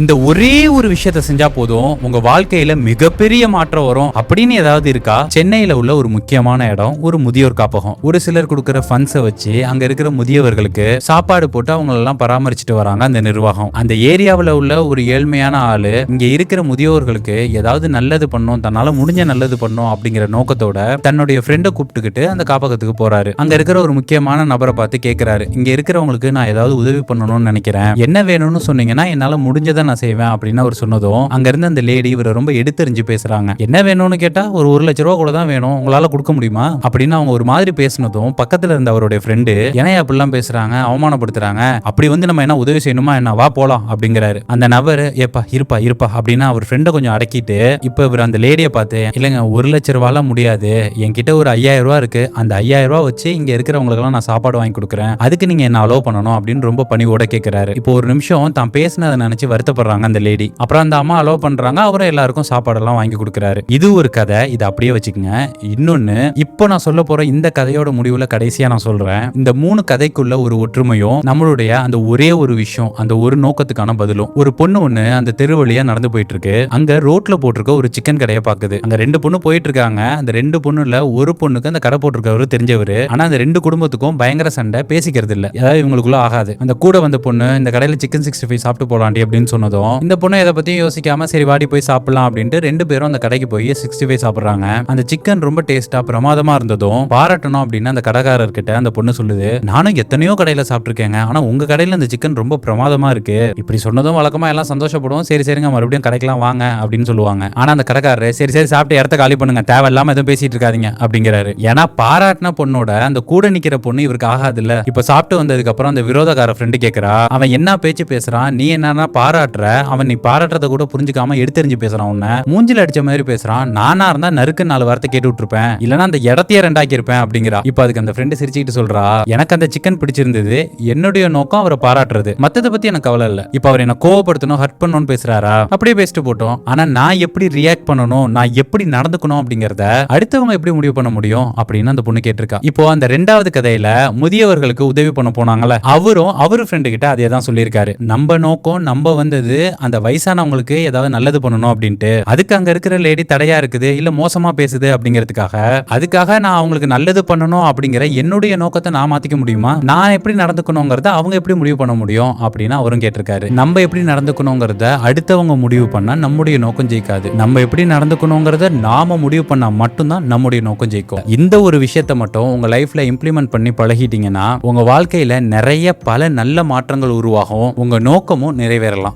இந்த ஒரே ஒரு விஷயத்த செஞ்சா போதும் உங்க வாழ்க்கையில மிகப்பெரிய மாற்றம் வரும் அப்படின்னு ஏதாவது இருக்கா? சென்னையில உள்ள ஒரு முக்கியமான இடம் ஒரு முதியோர் காப்பகம். ஒரு சிலர் கொடுக்கிற ஃபண்ட்ஸை வச்சு அங்க இருக்கிற முதியவர்களுக்கு சாப்பாடு போட்டு அவங்கள எல்லாம் பராமரிச்சுட்டு வராங்க அந்த நிர்வாகம். அந்த ஏரியாவில் உள்ள ஒரு ஏழ்மையான ஆளு இங்க இருக்கிற முதியோர்களுக்கு ஏதாவது நல்லது பண்ணும் தன்னால முடிஞ்ச நல்லது பண்ணும் அப்படிங்கிற நோக்கத்தோட தன்னுடைய ஃப்ரெண்டை கூப்பிட்டுக்கிட்டு அந்த காப்பகத்துக்கு போறாரு. அங்க இருக்கிற ஒரு முக்கியமான நபரை பார்த்து கேக்குறாரு. இங்க இருக்கிறவங்களுக்கு நான் ஏதாவது உதவி பண்ணணும்னு நினைக்கிறேன். என்ன வேணும்னு சொன்னீங்கன்னா என்னால முடிஞ்சதை நான் செய்வேன் அப்படின்னு அவர் சொன்னதும் அங்க இருந்த அந்த லேடி இவரை ரொம்ப எடுத்தறிஞ்சு பேசுறாங்க. என்ன வேணும்னு கேட்டா ஒரு ஒரு லட்ச ரூபா கூட தான் வேணும். உங்களால கொடுக்க முடியுமா? அப்படின்னு அவங்க ஒரு மாதிரி பேசினதும் பக்கத்துல இருந்த அவருடைய ஃப்ரெண்டு ஏன்னா அப்படிலாம் பேசுறாங்க? அவமானப்படுத்துறாங்க? அப்படி வந்து நம்ம என்ன உதவி செய்யணுமா? என்ன வா போலாம் அப்படிங்கிறாரு. அந்த நபர் ஏப்பா இருப்பா இருப்பா அப்படின்னு அவர் ஃப்ரெண்டை கொஞ்சம் அடக்கிட்டு இப்ப இவர் அந்த லேடியை பார்த்து இல்லைங்க ஒரு லட்ச ரூபாலாம் முடியாது. என்கிட்ட ஒரு ஐயாயிரம் ரூபா இருக்கு. அந்த ஐயாயிரம் ரூபா வச்சு இங்க இருக்கிறவங்களுக்குலாம் நான் சாப்பாடு வாங்கி கொடுக்குறேன். அதுக்கு நீங்க என்ன அலோவ் பண்ணணும்? அப்படின்னு ரொம்ப பணிவோட கேட்கிறாரு இப்போ ஒரு நிமிஷம் தான் பேசினதை நினைச்சு வருத்தப்படுறாங்க அந்த லேடி அப்புறம் அந்த அம்மா அலோவ் பண்றாங்க அவரும் எல்லாருக்கும் சாப்பாடெல்லாம் வாங்கி கொடுக்குறாரு. இது ஒரு கதை இதை அப்படியே வச்சுக்கோங்க. இன்னொன்னு இப்போ நான் சொல்ல போற இந்த கதையோட முடிவுல கடைசியா நான் சொல்றேன். இந்த மூணு கதைக்குள்ள ஒரு ஒற்றுமையும் நம்மளுடைய அந்த ஒரே ஒரு விஷயம் அந்த ஒரு நோக்கத்துக்கான பதிலும். ஒரு பொண்ணு ஒண்ணு அந்த தெரு வழியா நடந்து போயிட்டு இருக்கு அங்க ரோட்ல போட்டிருக்க ஒரு சிக்கன் கடையை பாக்குது. அங்க ரெண்டு பொண்ணு போயிட்டு இருக்காங்க அந்த ரெண்டு பொண்ணுல ஒரு பொண்ணுக்கு அந்த கடை போட்டிருக்கவரு தெரிஞ்சவரு. ஆனா அந்த ரெண்டு குடும்பத்துக்கும் பயங்கர சண்டை பேசிக்கிறது இல்ல ஏதாவது இவங்களுக்குள்ள ஆகாது. அந்த கூட வந்த பொண்ணு இந்த கடையில சிக்கன் சிக்ஸ்டி ஃபைவ் சாப்பிட்டு போலாண்டி அப்படின்னு சொன்னதும் இந்த பொண்ணு எதை பத்தியும் யோசிக்காம சரி வாடி போய் சாப்பிடலாம் அப்படின்ட்டு ரெண்டு பேரும் அந்த கடைக்கு போய் சிக்ஸ்டி ஃபைவ் சாப்பிடுறாங்க. அந்த சிக்கன் ரொம்ப டேஸ்டா பிரமாதமா இருந்ததும் பாராட்டணும் அப்படின்னு அந்த கடைக்காரர் கிட்ட அந்த பொண்ணு சொல்லுது நானும் எத்தனையோ கடையில சாப்பிட்டுருக்கேங்க. ஆனா உங்க கடையில அந்த சிக்கன் ரொம்ப பிரமாதமா இருக்கு. இப்படி சொன்னதும் வழக்கமா எல்லாம் சந்தோஷப்படுவோம். சரி சரிங்க மறுபடியும் கடைக்கெல்லாம் வாங்க அப்படின்னு சொல்லுவாங்க. ஆனா அந்த கடைக்காரரு சரி சரி சாப்பிட்டு இடத்த காலி பண்ணுங்க. தேவையில்லாம எதுவும் பேசிட்டு இருக்காதீங்க அப்படிங்கிறாரு. ஏன்னா பாராட்டின பொண்ணோட அந்த கூட நிக்கிற பொண்ணு இவருக்கு ஆகாது இல்ல இப்ப சாப்பிட்டு வந்ததுக்கு அப்புறம் அந்த விரோதக்கார ஃப்ரெண்டு கேக்குறா அவன் என்ன பேச்சு பேசுறான்? நீ என்னன்னா பாராட்டுற அவன் நீ பாராட்டுறத கூட புரிஞ்சுக்காம எடுத்தெறிஞ்சு பேசுறான் உன்னை. மூஞ்சில் அடிச்ச மாதிரி பேசுறான். நானா இருந்தா நறுக்கு நாலு வார்த்தை கேட்டு விட்டுருப்பேன். இல்லனா அந்த இடத்தையே ரெண்டாக்கி இருப்பேன் அப்படிங்கிறா. இப்போ அதுக்கு அந்த ஃப்ரெண்டு சிரிச்சுக்கிட்டு சொல்றா எனக்கு அந்த சிக்கன் பிடிச்சிருந்தது. என்னுடைய நோக்கம் அவரை பாராட்டுறது. மத்தத பத்தி எனக்கு கவலை இல்ல. இப்போ அவர் என்ன கோவப்படுத்தணும் ஹர்ட் பண்ணணும்னு பேசுறாரா? அப்படியே பேசிட்டு போட்டோம். ஆனா நான் எப்படி ரியாக்ட் பண்ணணும்? நான் எப்படி நடந்துக்கணும்? அப்படிங்கறத அடுத்தவங்க எப்படி முடிவு பண்ண முடியும்? அப்படின்னு அந்த பொண்ணு கேட்டிருக்கா. இப்போ அந்த ரெண்டாவது கதையில முதியவர்களுக்கு உதவி பண்ண போனாங்கல்ல அவரும் அவர் ஃப்ரெண்டு கிட்ட அதே தான் சொல்லியிருக்காரு. நம்ம நோக்கம் நம்ம வந்தது அந்த வயசானவங்களுக்கு ஏதாவது நல்லது பண்ணணும் அப்படின்ட்டு அதுக்கு அங்க இருக்கிற லேடி தடையா இருக்குது இல்ல மோசமா பேசுது அப்படிங்கிறதுக்காக அதுக்காக நான் அவங்களுக்கு நல்லது பண்ணணும் அப்படிங்கிற என்னுடைய நோக்கத்தை நான் மாத்திக்க முடியுமா? நான் எப்படி நடந்துக்கணுங்கிறத அவங்க எப்படி முடிவு பண்ண முடியும் அப்படின்னு அவரும் கேட்டிருக்காரு. நம்ம எப்படி நடந்துக்கணுங்கிறத அடுத்தவங்க முடிவு பண்ணா நம்முடைய நோக்கம் ஜெயிக்காது. நம்ம எப்படி நடந்துக்கணுங்கிறத நாம முடிவு பண்ணா மட்டும்தான் நம்முடைய நோக்கம் ஜெயிக்கும். இந்த ஒரு விஷயத்தை மட்டும் உங்க லைஃப்ல இம்ப்ளிமெண்ட் பண்ணி பழகிட்டீங்கன்னா உங்க வாழ்க்கையில நிறைய பல நல்ல மாற்றங்கள் உருவாகும். உங்க நோக்கமும் நிறைவேறலாம்.